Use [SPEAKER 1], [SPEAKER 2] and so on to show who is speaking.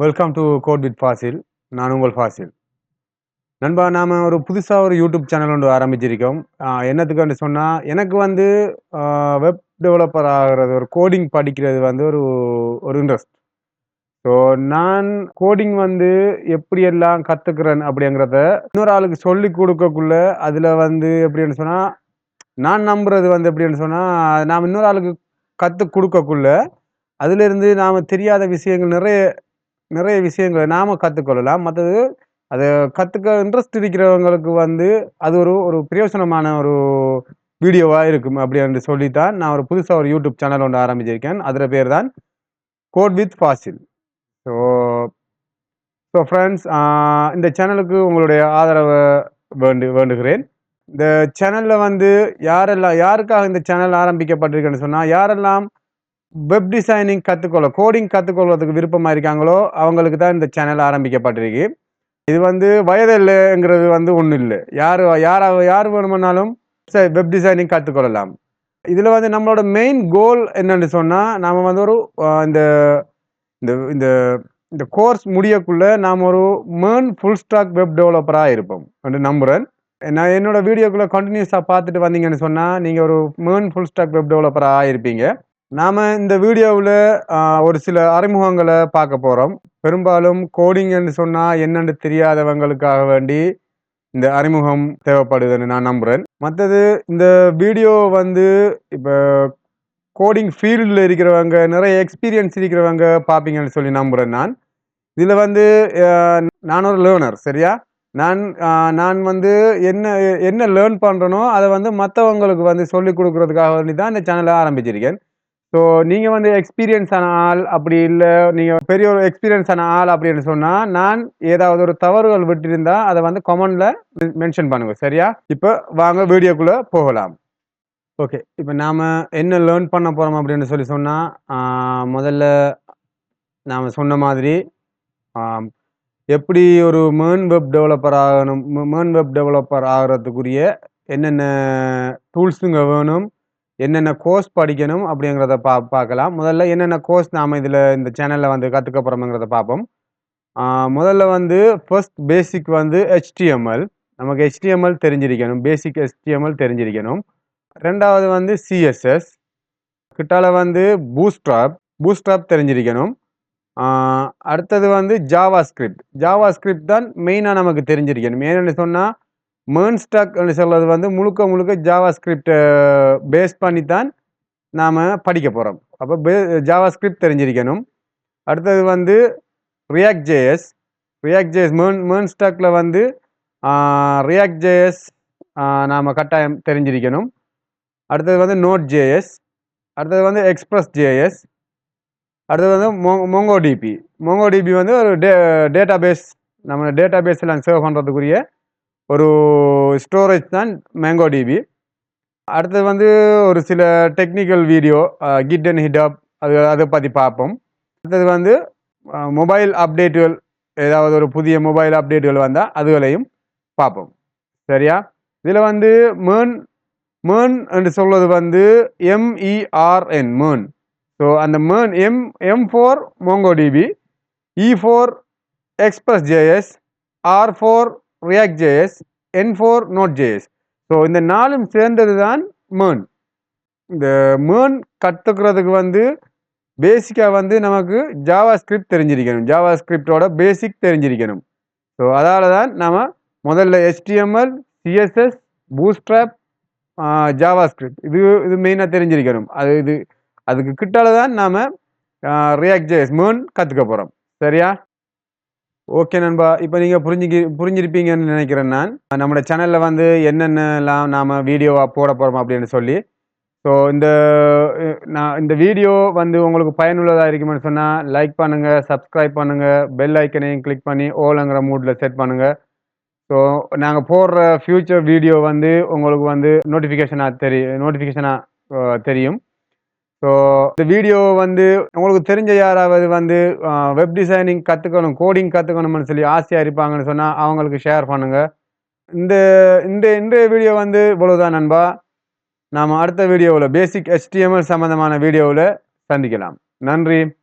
[SPEAKER 1] Welcome to code with Fasil நான் உங்கள் ஃபாசில் நண்பா நாம் ஒரு புதுசாக ஒரு யூடியூப் சேனல் ஒன்று ஆரம்பிச்சிருக்கோம். என்னத்துக்கு என்னத்துக்குன்னு சொன்னால் எனக்கு வந்து வெப் டெவலப்பர் ஆகிறது ஒரு கோடிங் படிக்கிறது வந்து ஒரு ஒரு இன்ட்ரெஸ்ட் ஸோ நான் கோடிங் வந்து எப்படியெல்லாம் கற்றுக்கிறேன் அப்படிங்கிறத இன்னொரு ஆளுக்கு சொல்லி கொடுக்கக்குள்ள அதில் வந்து எப்படின்னு சொன்னால் நான் நம்புறது வந்து எப்படின்னு சொன்னால் நாம் இன்னொரு ஆளுக்கு கற்றுக் கொடுக்கக்குள்ள அதிலிருந்து நாம் தெரியாத விஷயங்கள் நிறைய நிறைய விஷயங்களை நாம கற்றுக்கொள்ளலாம் மற்றது அதை கற்றுக்க இன்ட்ரெஸ்ட் இருக்கிறவங்களுக்கு வந்து அது ஒரு ஒரு பிரயோசனமான ஒரு வீடியோவாக இருக்கும். அப்படின்னு சொல்லித்தான் நான் ஒரு புதுசாக ஒரு யூடியூப் சேனல் ஒன்று ஆரம்பிச்சிருக்கேன். அதில் பேர் தான் code with Fasil so so friends இந்த சேனலுக்கு உங்களுடைய ஆதரவை வேண்டு வேண்டுகிறேன். இந்த சேனலில் வந்து யாரெல்லாம் யாருக்காக இந்த சேனல் ஆரம்பிக்கப்பட்டிருக்குன்னு சொன்னால் யாரெல்லாம் வெப் டிசைனிங் கற்றுக்கொள்ள கோடிங் கற்றுக்கொள்வதுக்கு விருப்பமாக இருக்காங்களோ அவங்களுக்கு தான் இந்த சேனல் ஆரம்பிக்கப்பட்டிருக்கு. இது வந்து வயது இல்லைங்கிறது வந்து ஒன்றும் இல்லை. யார் யார் யார் வேணுமானாலும் வெப் டிசைனிங் கற்றுக்கொள்ளலாம் இதில் வந்து நம்மளோட மெயின் கோல் என்னென்னு சொன்னால் நாம் வந்து ஒரு இந்த இந்த இந்த இந்த கோர்ஸ் முடியக்குள்ளே நாம் ஒரு மேன் ஃபுல் ஸ்டாக் வெப் டெவலப்பராக இருப்போம். என்று நம்புகிறேன் நான் என்னோட வீடியோக்குள்ளே கண்டினியூஸாக பார்த்துட்டு வந்தீங்கன்னு சொன்னால் நீங்கள் ஒரு மேன் ஃபுல் ஸ்டாக் வெப் டெவலப்பராக இருப்பீங்க. நாம் இந்த வீடியோவில் ஒரு சில அறிமுகங்களை பார்க்க போகிறோம் பெரும்பாலும் கோடிங்னு சொன்னால் என்னென்னு தெரியாதவங்களுக்காக வேண்டி இந்த அறிமுகம் தேவைப்படுதுன்னு நான் நம்புகிறேன் மற்றது இந்த வீடியோ வந்து இப்போ கோடிங் ஃபீல்டில் இருக்கிறவங்க நிறைய எக்ஸ்பீரியன்ஸ் இருக்கிறவங்க பார்ப்பீங்கன்னு சொல்லி நம்புகிறேன் நான். இதில் வந்து நான் ஒரு லேர்னர் சரியா? நான் நான் வந்து என்ன என்ன லேர்ன் பண்ணுறனோ அதை வந்து மற்றவங்களுக்கு வந்து சொல்லிக் கொடுக்குறதுக்காக வேண்டி தான் இந்த சேனலை ஆரம்பிச்சிருக்கேன். ஸோ நீங்கள் வந்து எக்ஸ்பீரியன்ஸ் ஆன ஆள் அப்படி இல்லை நீங்கள் பெரிய ஒரு எக்ஸ்பீரியன்ஸ் ஆன ஆள் அப்படின்னு சொன்னால் நான் ஏதாவது ஒரு தவறுகள் விட்டிருந்தா அதை வந்து கமெண்டில் மென்ஷன் பண்ணுங்க சரியா? இப்போ வாங்க வீடியோக்குள்ளே போகலாம். ஓகே இப்போ நாம் என்ன லேர்ன் பண்ண போகிறோம் அப்படின்னு சொல்லி சொன்னால் முதல்ல நாம் சொன்ன மாதிரி எப்படி ஒரு man web developer man web web developer ஆகிறதுக்குரிய என்னென்ன டூல்ஸுங்க வேணும் என்னென்ன கோர்ஸ் படிக்கணும் அப்படிங்கிறத பா பார்க்கலாம். முதல்ல என்னென்ன கோர்ஸ் நாம் இதில் இந்த சேனலில் வந்து கற்றுக்க போகிறோம்ங்கிறத பார்ப்போம். முதல்ல வந்து ஃபர்ஸ்ட் பேசிக் வந்து ஹெச்டிஎம்எல் நமக்கு ஹெச்டிஎம்எல் தெரிஞ்சிருக்கணும். பேசிக் ஹெச்டிஎம்எல் தெரிஞ்சிருக்கணும். ரெண்டாவது வந்து சிஎஸ்எஸ் கிட்டால வந்து பூஸ்ட்ராப் பூஸ்ட்ராப் தெரிஞ்சிருக்கணும். அடுத்தது வந்து ஜாவா ஸ்கிரிப்ட் ஜாவா ஸ்கிரிப்ட் தான் மெயினாக நமக்கு தெரிஞ்சிருக்கணும். ஏன்னு சொன்னால் மேர்ன்ஸ்டாக் சொல்கிறது வந்து முழுக்க முழுக்க ஜாவா ஸ்கிரிப்டை பேஸ் பண்ணி தான் நாம் படிக்க போகிறோம் அப்போ பே ஜாவா ஸ்கிரிப்ட் தெரிஞ்சிருக்கணும். அடுத்தது வந்து React JS React JS MERN மேர்ன்ஸ்டாக்கில் வந்து ரியாக்ட் ஜேஎஸ் நாம் கட்டாயம் தெரிஞ்சிருக்கணும். அடுத்தது வந்து நோட் ஜேஎஸ் அடுத்தது வந்து எக்ஸ்பிரஸ் ஜேஎஸ் அடுத்தது வந்து மோ மொங்கோடிபி மொங்கோடிபி வந்து ஒரு டே டேட்டா பேஸ் நம்ம டேட்டா பேஸில் சேவ் பண்ணுறதுக்குரிய ஒரு ஸ்டோரேஜ் தான் மேங்கோ டிபி அடுத்தது வந்து ஒரு சில technical video Git and GitHub அது அதை பற்றி பார்ப்போம். அடுத்தது வந்து மொபைல் அப்டேட்டுகள் ஏதாவது ஒரு புதிய மொபைல் அப்டேட்டுகள் வந்தால் அதுகளையும் பார்ப்போம். சரியா? இதில் வந்து மேன் மேன் என்று சொல்வது வந்து எம்இஆர்என் மேன் ஸோ அந்த man M M for MongoDB E for Express JS R for React JS N for Node JS so இந்த நாலும் சேர்ந்தது தான் மேன் இந்த மேன் கற்றுக்கிறதுக்கு வந்து பேசிக்காக வந்து நமக்கு ஜாவா ஸ்கிரிப்ட் தெரிஞ்சிருக்கணும். ஜாவா ஸ்கிரிப்டோட பேசிக் தெரிஞ்சிருக்கணும் ஸோ அதால் தான் நம்ம முதல்ல HTML CSS Bootstrap Java script இது இது மெயினாக தெரிஞ்சிருக்கணும். அது இது அதுக்கு கிட்டால தான் நாம் ரியாக்ட் ஜேஎஸ் மேன் கற்றுக்க போகிறோம் சரியா? ஓகே நண்பா இப்போ நீங்கள் புரிஞ்சுக்கி புரிஞ்சிருப்பீங்கன்னு நினைக்கிறேன் நான். நம்மளோட சேனலில் வந்து என்னென்னலாம் நாம் வீடியோவாக போட போகிறோம் அப்படின்னு சொல்லி. ஸோ இந்த நான் இந்த வீடியோ வந்து உங்களுக்கு பயனுள்ளதாக இருக்குமென்னு சொன்னால் லைக் பண்ணுங்கள் சப்ஸ்கிரைப் பண்ணுங்கள் பெல் ஐக்கனையும் கிளிக் பண்ணி ஓலங்கிற மூடில் செட் பண்ணுங்கள் ஸோ நாங்கள் போடுற ஃப்யூச்சர் வீடியோ வந்து உங்களுக்கு வந்து நோட்டிஃபிகேஷனாக தெரி நோட்டிஃபிகேஷனாக தெரியும். ஸோ இந்த வீடியோ வந்து உங்களுக்கு தெரிஞ்ச யாராவது வந்து வெப் டிசைனிங் கற்றுக்கணும் கோடிங் கற்றுக்கணும்னு சொல்லி ஆசையாக இருப்பாங்கன்னு சொன்னால் அவங்களுக்கு ஷேர் பண்ணுங்கள் இந்த இந்த இன்றைய வீடியோ வந்து இவ்வளோதான் நண்பா. நாம் அடுத்த வீடியோவில் பேசிக் ஹெச்டிஎம்எல் சம்மந்தமான வீடியோவில் சந்திக்கலாம். நன்றி.